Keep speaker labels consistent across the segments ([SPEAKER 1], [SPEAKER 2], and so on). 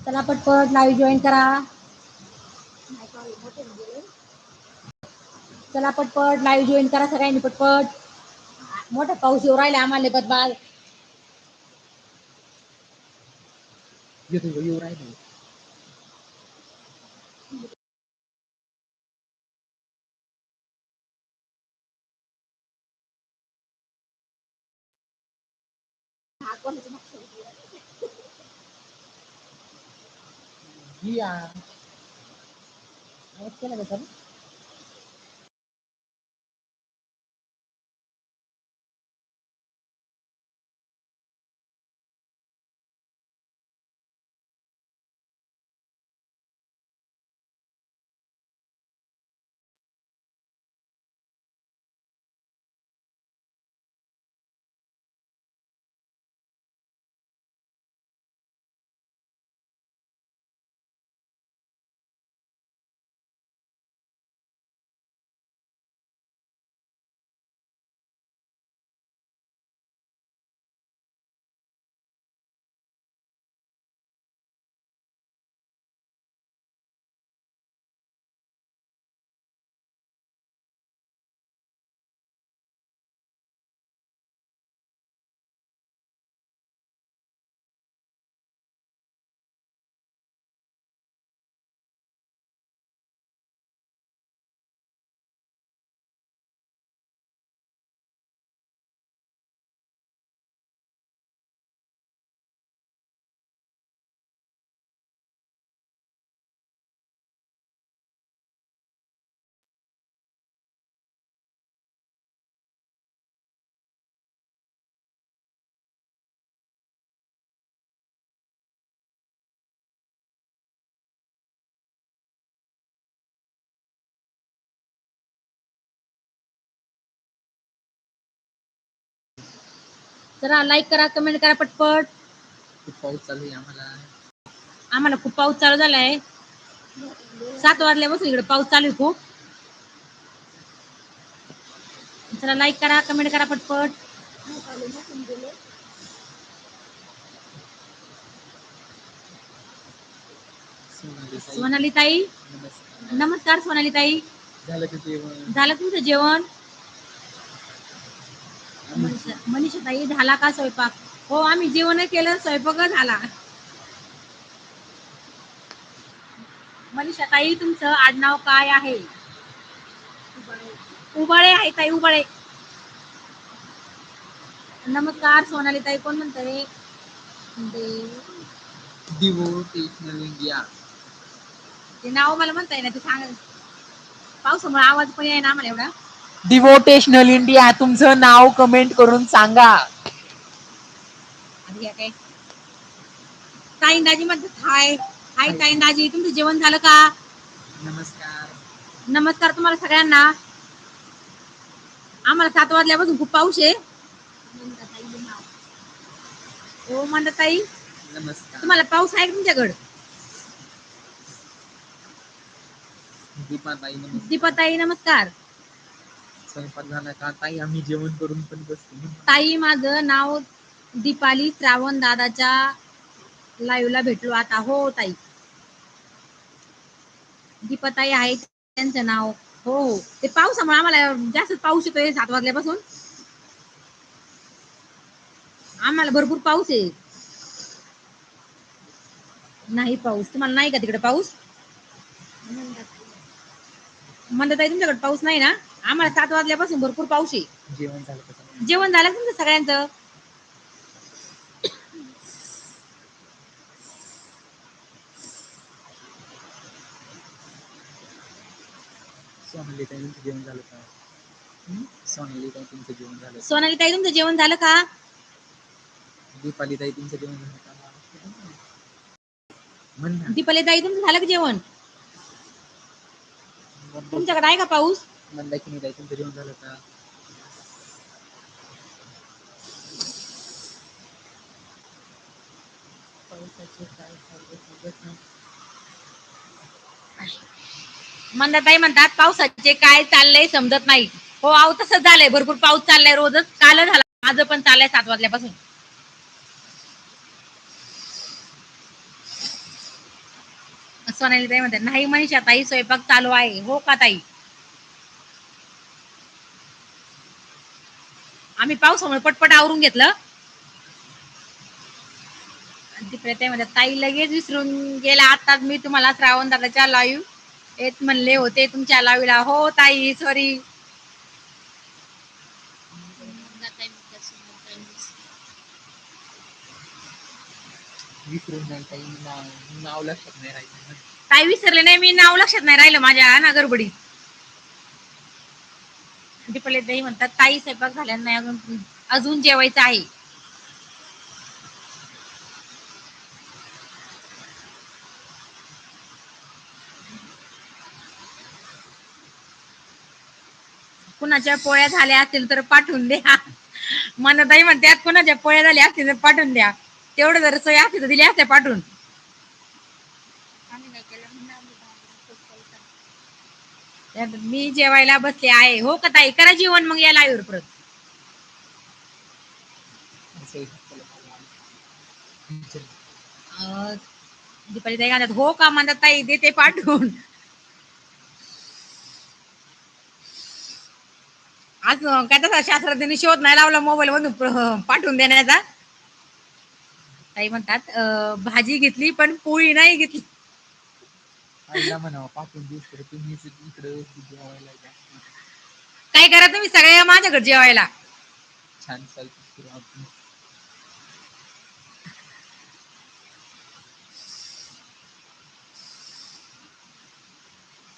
[SPEAKER 1] चला पटपट live join करा. चला पटपट लाईव्ह जॉईन करा सगळ्यांनी पटपट. मोठा पाऊस येऊ राहिला आम्हाला बदबाल
[SPEAKER 2] येतो येऊ राहिलो. या
[SPEAKER 1] आवाज केला का चालू? चला लाईक करा कमेंट करा पटपट.
[SPEAKER 2] खूप पाऊस चालू आहे आम्हाला.
[SPEAKER 1] आम्हाला खूप पाऊस चालू झालाय. सात वाजल्यापासून इकडे पाऊस चालू आहे खूप. चला लाईक करा कमेंट करा पटपट.
[SPEAKER 2] सोनाली ताई, नमस्कार.
[SPEAKER 1] सोनाली ताई.
[SPEAKER 2] झालं
[SPEAKER 1] तुमचं जेवण? मनीषा ताई झाला का स्वयंपाक? हो आम्ही जेवण केलं स्वयंपाक झाला. मनीषा ताई तुमचं आडनाव काय आहे? उबाळे आहे ताई उबाळे. नमस्कार सोनाली ताई कोण म्हणतंय? दे-
[SPEAKER 2] डिवोटेशनल इंडिया
[SPEAKER 1] ते नाव मला म्हणता येईना ते सांग. पावसामुळे आवाज पण आहे ना आम्हाला एवढा.
[SPEAKER 2] डिवोटेशनल इंडिया तुमचं नाव कमेंट करून सांगा.
[SPEAKER 1] काय? ताईंदाजी म्हणतात हाय. हाय ताईंदाजी तुमचं जेवण झालं का?
[SPEAKER 2] नमस्कार.
[SPEAKER 1] नमस्कार तुम्हाला सगळ्यांना. आम्हाला सात वाजल्यापासून खूप पाऊस आहे. हो म्हणतात ताई.
[SPEAKER 2] नमस्कार.
[SPEAKER 1] तुम्हाला पाऊस आहे का तुमच्याकडं?
[SPEAKER 2] ताई
[SPEAKER 1] दीपाताई नमस्कार.
[SPEAKER 2] स्वयंपाक झाला का? ताई आम्ही जेवण करून पण बसतो
[SPEAKER 1] ताई माझं नाव दीपाली श्रावण दादाच्या लाईव्ह ला भेटलो आता. हो ताई. दीपाताई आहे त्यांचं नाव. हो हो. ते पावसामुळे आम्हाला जास्त पाऊस येतोय सात वाजल्यापासून. आम्हाला भरपूर पाऊस आहे. नाही पाऊस. तुम्हाला नाही का तिकडे पाऊस? म्हणतात ताई तुमच्याकडे पाऊस नाही ना? आम्हाला सात वाजल्यापासून भरपूर पाऊस आहे
[SPEAKER 2] जेवण झालं का ताई?
[SPEAKER 1] जेवण झालं का तुमचं सगळ्यांचं
[SPEAKER 2] सोनाली ताई तुमचं जेवण झालं का
[SPEAKER 1] हं?
[SPEAKER 2] सोनाली ताई तुमचं जेवण झालं का?
[SPEAKER 1] सोनाली ताई तुमचं जेवण झालं का
[SPEAKER 2] दीपाली ताई तुमचं जेवण झालं का म्हण ना.
[SPEAKER 1] दीपाली ताई तुमचं झालं का जेवण तुमच्याकडे आहे का पाऊस
[SPEAKER 2] मंदाकिनी ताई तुमचं जेवण झालं का?
[SPEAKER 1] मंदाताई म्हणतात पावसाचे काय चाललंय समजत नाही. हो आव तसंच झालंय. भरपूर पाऊस चाललाय रोजच. काल झाला. माझं पण चाललंय सात वाजल्यापासून. सोनाली ताई म्हणतात नाही मनीषा ताई स्वयंपाक चालू आहे. हो का ताई? आम्ही पावसामुळे पटपट आवरून घेतलं. आणि तिकडे ते म्हणतात ताई लगेच विसरून गेला आताच मी तुम्हाला श्रावण दादाच्या लाईव्ह. येत म्हणले होते तुमच्या लाईव्हला. हो ताई सॉरी ताई विसरले नाही मी नाव लक्षात नाही राहिलं माझ्या ना गडबडीत दीपले ताई म्हणतात ताई स्वयंपाक झाल्या नाही अजून अजून जेवायचं आहे. कुणाच्या पोळ्या झाल्या असतील तर पाठवून द्या. मनताई म्हणतात कुणाच्या पोळ्या झाल्या असतील तर पाठवून द्या. तेवढं जर सोय असतील तर दिली असते पाठवून. मी जेवायला बसले आहे. हो का ताई? करा जेवण मग या लाईव्ह परत. दीपाली ताई म्हणतात हो का? म्हणतात ताई देते पाठवून. आज काय तसा शास्त्रज्ञांनी शोध नाही लावला मोबाईल मधून पाठवून देण्याचा? ताई म्हणतात भाजी घेतली पण पोळी नाही घेतली.
[SPEAKER 2] आईला म्हणावं पाठवून दिवस तर तुम्हीच इकडे जेवायला.
[SPEAKER 1] काय करा तुम्ही सगळ्या माझ्याकडे जेवायला?
[SPEAKER 2] छान चालते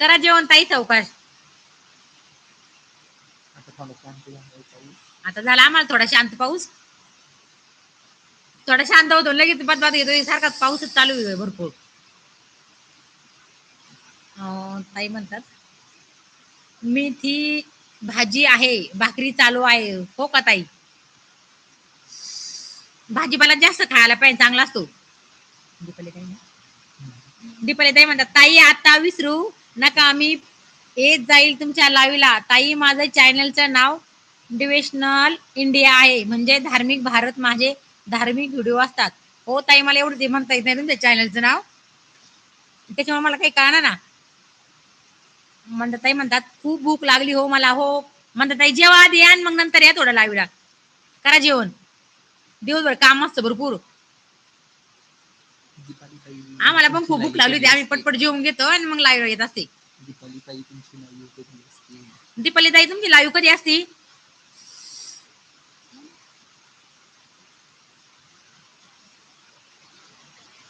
[SPEAKER 1] करा जेवण ताई चौकाश.
[SPEAKER 2] आता थोडं शांत झालं पाऊस
[SPEAKER 1] आता झाला आम्हाला थोडा शांत पाऊस. थोडा शांत होतो लगेच बदबाद येतो सारखाच पाऊसच चालू आहे भरपूर. ताई म्हणतात मेथी भाजी आहे भाकरी चालू आहे. हो का ताई? भाजीपाला जास्त खायला पाहिजे चांगला असतो. दीपाली ताई दीपाली ताई म्हणतात ताई आता विसरू नका आम्ही. येत जाईल तुमच्या लाईव्हला ताई माझं चॅनलचं नाव डिवेशनल इंडिया आहे. म्हणजे धार्मिक भारत माझे धार्मिक व्हिडिओ असतात. हो ताई मला एवढं ते म्हणता येत नाही तुमच्या चॅनलचं नाव. त्याच्यामुळे मला काही कळणार ना. मंदताई ताई म्हणतात खूप भूक लागली हो मला हो. म्हणतात ताई जेवा आधी या मग नंतर या थोडं लावीला. करा जेवण. दिवसभर काम असतं भरपूर. आम्हाला पण खूप भूक लागली होती. आम्ही पटपट जेवून घेतो आणि मग लाईव्ह येत असते.
[SPEAKER 2] दीपाली ताई तुमची लाईव्ह कधी असते?
[SPEAKER 1] दीपाली ताई असती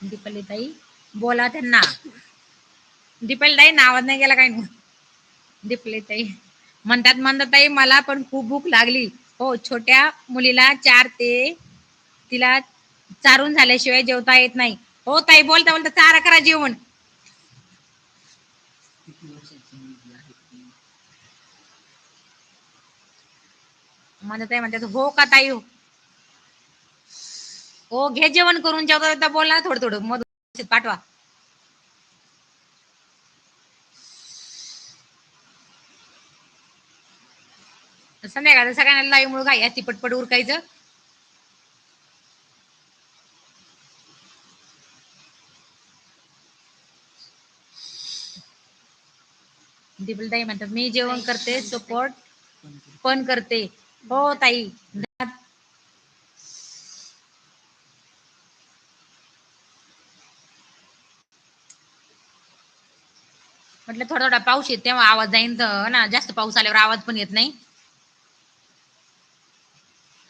[SPEAKER 1] दीपाली ताई बोला त्यांना. दीपाली ताई नावाज नाही गेला काही नाही दिपले ताई म्हणतात म्हणतात ताई मला पण खूप भूक लागली. हो छोट्या मुलीला चार ते तिला चारून झाल्याशिवाय जेवता येत नाही. हो ताई बोलता बोलता चारा करा जेवण.
[SPEAKER 2] म्हणत आहे
[SPEAKER 1] ताई म्हणतात हो का ताई? हो घे जेवण करून जेवता बोला थोडं थोडं मध पाठवा. संध्याकाळचं सगळ्यांना लाईव्ह मुळे घाई ती पटपट उरकायचं. दीपल ताई म्हणतात मी जेवण करते सपोर्ट
[SPEAKER 2] पण
[SPEAKER 1] करते. हो ताई. म्हटलं थोडा थोडा पाऊस येत तेव्हा आवाज जाईन ना जास्त पाऊस आल्यावर आवाज पण येत नाही.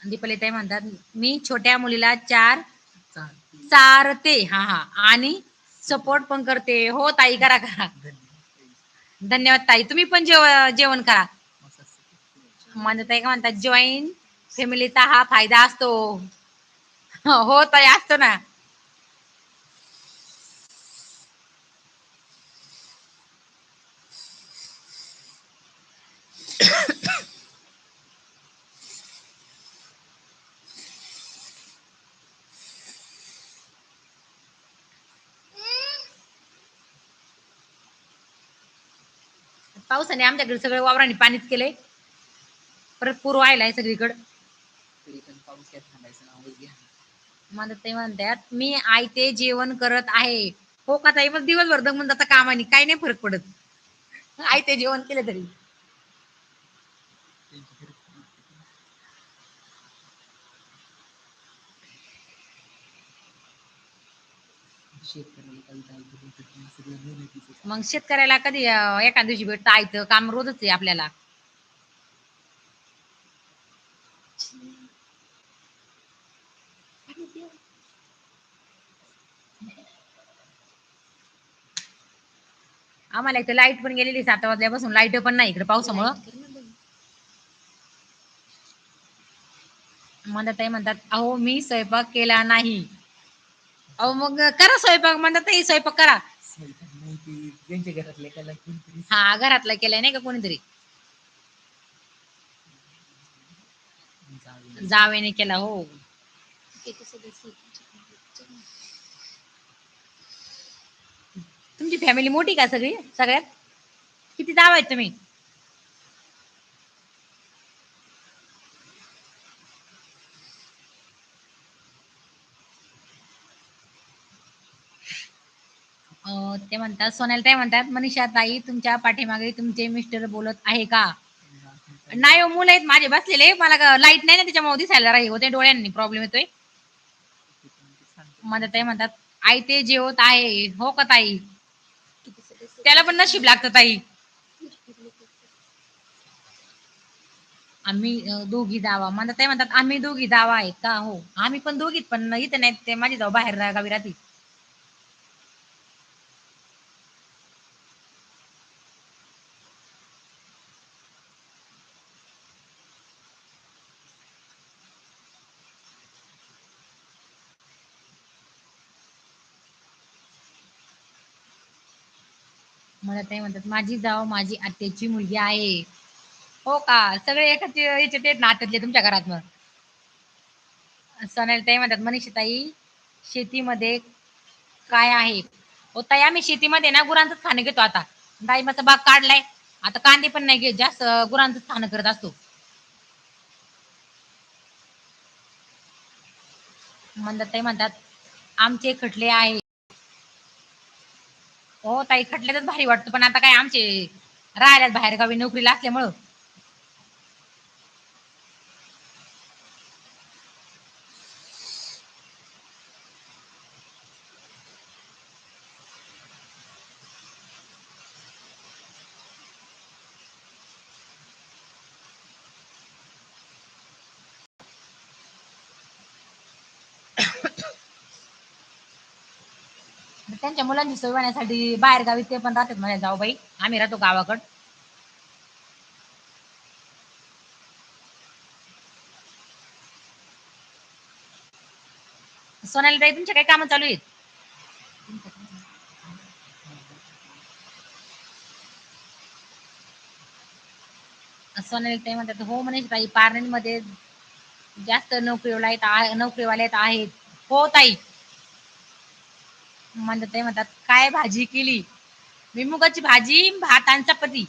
[SPEAKER 1] दीपाली ताई म्हणतात मी छोट्या मुलीला चार चारते. हा हा. आणि सपोर्ट पण करते. हो ताई करा करा.
[SPEAKER 2] धन्यवाद. ताई.
[SPEAKER 1] तुम्ही पण जेव जेवण करा.
[SPEAKER 2] मस्त. असं.
[SPEAKER 1] म्हणत ताई का म्हणतात जॉईन फॅमिलीचा हा फायदा असतो. हो ताई असतो ना. पावसाने आमच्याकडे सगळं वावराने पाणीच केलंय. परत पूर व्हायलाय सगळीकडे.
[SPEAKER 2] तरी पण पाऊस काय थांबायचं नावच घ्या.
[SPEAKER 1] म्हणत ते म्हणतात मी आयते जेवण करत आहे. हो का ताई? मग दिवसभर दमून जाता कामाने काही नाही फरक पडत. आई ते जेवण केलं तरी.
[SPEAKER 2] शेतकऱ्याला काही
[SPEAKER 1] मग शेतकऱ्याला कधी एका दिवशी भेटतं आयतं काम रोजच आहे आपल्याला. आम्हाला इथे लाइट पण गेलेली सात वाजल्यापासून. लाइट पण नाही इकडे पावसामुळं. म्हणतात ताई म्हणतात अहो मी स्वयंपाक केला नाही. अहो मग करा स्वयंपाक म्हणतात ताई स्वयंपाक करा.
[SPEAKER 2] स्वयंपाक नाही ते त्यांच्या घरातल्या एकाला कोणतरी.
[SPEAKER 1] हा घरातला केलाय नाही का कोणीतरी?
[SPEAKER 2] जावे.
[SPEAKER 1] जावेने केला हो. तुमची फॅमिली मोठी का सगळी? सगळ्यात? किती जाव आहेत तुम्ही? ते म्हणतात सोनाली ताई म्हणतात मनीषा ताई तुमच्या पाठीमागे तुमचे मिस्टर बोलत आहे का? नाही हो, मुलं आहेत माझे बसलेले. मला लाइट नाही ना त्याच्यामुळे दिसायला राही होते डोळ्यांनी प्रॉब्लेम येतोय. म्हणतात ताई म्हणतात आई ते जेवत आहे. हो का ताई? त्याला पण नशीब लागतं ताई. आम्ही दोघी जावा. म्हणतात ताई म्हणतात आम्ही दोघी जावा आहेत का? हो आम्ही पण दोघीत पण इथे नाही ते माझी जाऊ बाहेर गावी राहते मला ते म्हणतात माझी जाव माझी आत्याची मुलगी आहे. हो का? सगळे एकाच याच्यात आहेत नात्यातले तुमच्या घरात मग सोनाली ताई म्हणतात मनीषताई शेतीमध्ये काय आहे? हो ताई आम्ही शेतीमध्ये ना गुरांचं खाणं घेतो आता. डाळिंबाचा बाग काढलाय. आता कांदे पण नाही घेत जास्त गुरांचं खाणं करत असतो. म्हणतात ताई म्हणतात आमचे खटले आहे. हो ताई खटल्यातच भारी वाटतो पण आता काय आमचे राहिल्यात बाहेर गावी नोकरीला असल्यामुळं. त्यांच्या मुलांची सोय होण्यासाठी बाहेर गावी ते पण राहतात म्हणे जाऊ बाई. आम्ही राहतो गावाकड. सोनाली ताई तुमच्या काही कामं चालू आहेत? सोनाली ताई म्हणतात हो म्हणे ताई पार्लरमध्ये जास्त नोकरीवाला आहेत आ- नोकरीवाले आहेत. हो ताई. म्हणतात म्हणतात काय भाजी केली? मी मुगाची भाजी भात आणि चपाती.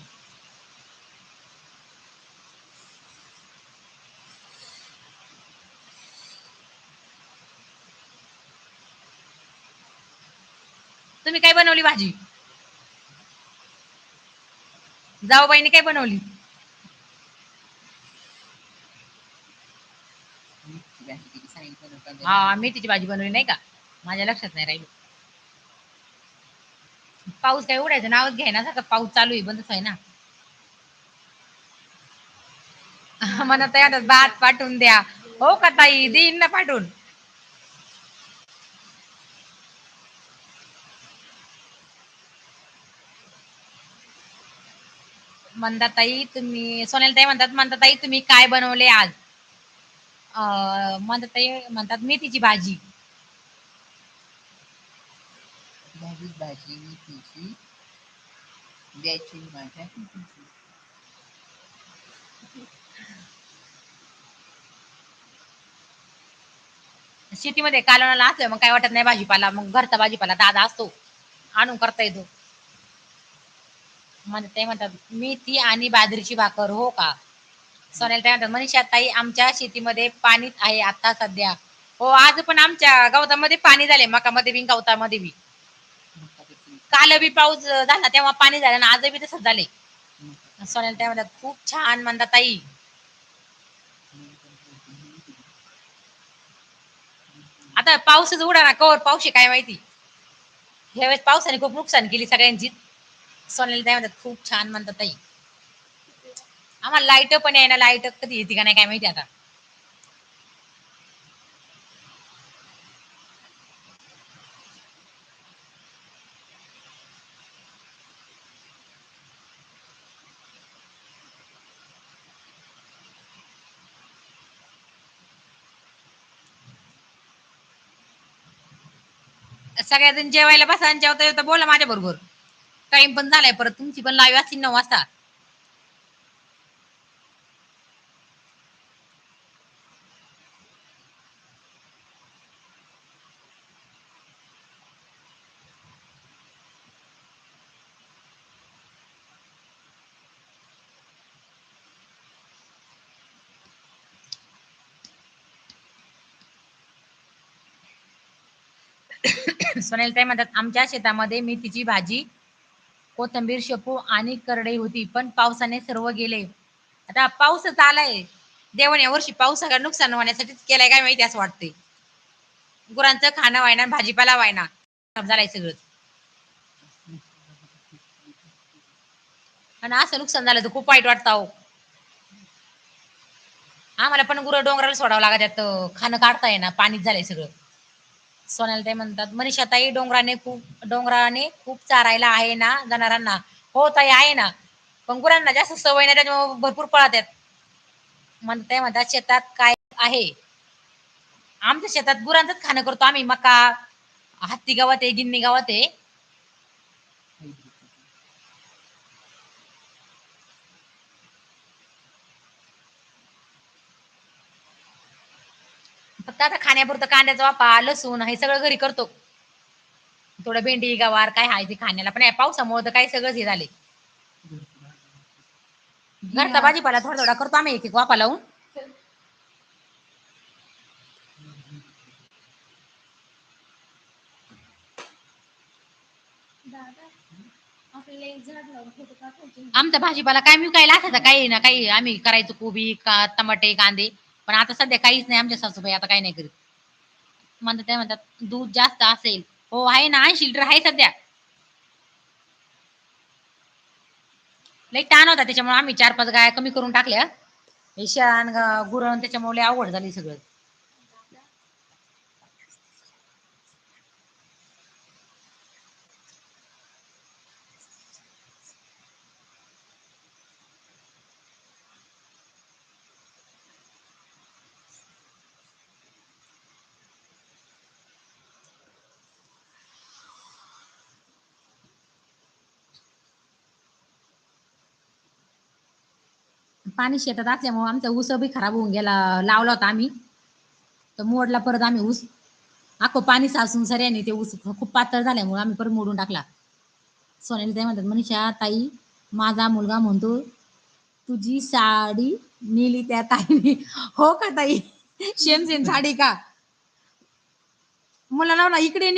[SPEAKER 1] तुम्ही काय बनवली भाजी? जाऊबाईने काय बनवली? हा मेथीची भाजी बनवली नाही का? माझ्या लक्षात नाही राहिलं. पाऊस काय उडायचं नावच घ्यायना सारखं पाऊस चालू आहे बंदच आहे ना म्हणत आहे भात पाठवून द्या. हो का ताई? देईन ना पाठवून. म्हणतात ताई तुम्ही सोनाली ताई म्हणतात म्हणता ताई तुम्ही काय बनवले आज? अं, म्हणतात ताई म्हणतात मेथीची भाजी.
[SPEAKER 3] भाजी भाजी मेथीची द्यायची माझ्या
[SPEAKER 1] शेतीमध्ये कालवणाला असलं मग काय वाटत नाही भाजीपाला मग घरचा भाजीपाला दादा असतो. आणून करता येतो म्हणतात ते म्हणतात मेथी आणि बाजरीची भाकर हो का? सोन्याला ताई म्हणतात मनीषा ताई आमच्या शेतीमध्ये पाणीच आहे आता सध्या. हो आज पण आमच्या गवतामध्ये पाणी झाले मकामध्ये बी गवतामध्ये बी. काल बी पाऊस झाला तेव्हा पाणी झालं ना आज बी तसंच झाले सोन्याला त्या म्हणतात खूप छान म्हणतात ताई. आता पाऊसच उडा ना कवर पाऊस आहे काय माहिती? ह्यावेळेस पावसाने खूप नुकसान केली सगळ्यांची. सोन्याला त्या म्हणतात खूप छान म्हणतात ताई. आम्हाला लाइट पण आहे ना लाइट कधी येते का नाही काय माहिती आता. सगळ्याजण जेवायला बसा आणि जेवता जेवता बोला माझ्या बरोबर. टाइम पण झालाय परत तुमची पण लाईव्ह असतील नऊ वाजता. सोनेल ताई म्हणतात आमच्या शेतामध्ये मेथीची भाजी कोथंबीर शेपू आणि करडई होती पण पावसाने सर्व गेले. आता पाऊसच आलाय. देवाने वर्षी पाऊस सगळं नुकसान होण्यासाठीच केलाय काय माहिती असं वाटतंय. गुरांचं खाणं व्हायना भाजीपाला व्हायना. खराब झालाय सगळं आणि असं नुकसान झालं तर खूप वाईट वाटतं अहो. आम्हाला पण गुरं डोंगराला सोडावं लागत त्यात खाणं काढता येणार पाणीच झालंय सगळं. सोन्याला ते म्हणतात मनीषाताई डोंगराने खूप डोंगराने खूप चारायला आहे ना जनावरांना. हो ताई आहे ना. पण गुरांना जास्त सवय नाही त्याच्यामुळे भरपूर पळत आहेत. म्हणते म्हणतात शेतात काय आहे? आमच्या शेतात गुरांचंच खाणं करतो आम्ही मका हत्ती गावात आहे गिन्नी गावात आहे. फक्त आता खाण्यापुरतं कांद्याचा वापा लसूण हे सगळं घरी करतो. थोडं भेंडी गवार काय हाय ते खाण्याला. पण पावसामुळे तर काही सगळंच हे झाले घरचा भाजीपाला थोडा थोडा करतो आम्ही एक एक वापा लावून. आमचा भाजीपाला काय मी काय असायचा काही ना काही आम्ही करायचो कोबी का टमाटे कांदे. पण आता सध्या काहीच नाही आमच्या सासूबाई आता काही नाही करीत. म्हणतात ते म्हणतात दूध जास्त असेल. हो आहे ना ऐंशी लिटर आहे सध्या. लई ताण होता त्याच्यामुळे आम्ही चार पाच गाया कमी करून टाकल्या. हे शान गुरण त्याच्यामुळे लई अवघड झाली सगळं. पाणी शेतात असल्यामुळे आमचा ऊस बी खराब होऊन गेला लावला होता आम्ही. तर मोडला परत आम्ही ऊस. अख्खं पाणी साचून सऱ्याने ते ऊस खूप पातळ झाल्यामुळे आम्ही परत मोडून टाकला. सोन्याला ते म्हणतात मनीषा ताई माझा मुलगा म्हणतो तुझी साडी नेली त्या ताईने. हो का ताई? सेम सेम साडी का? मुलाला ना इकडे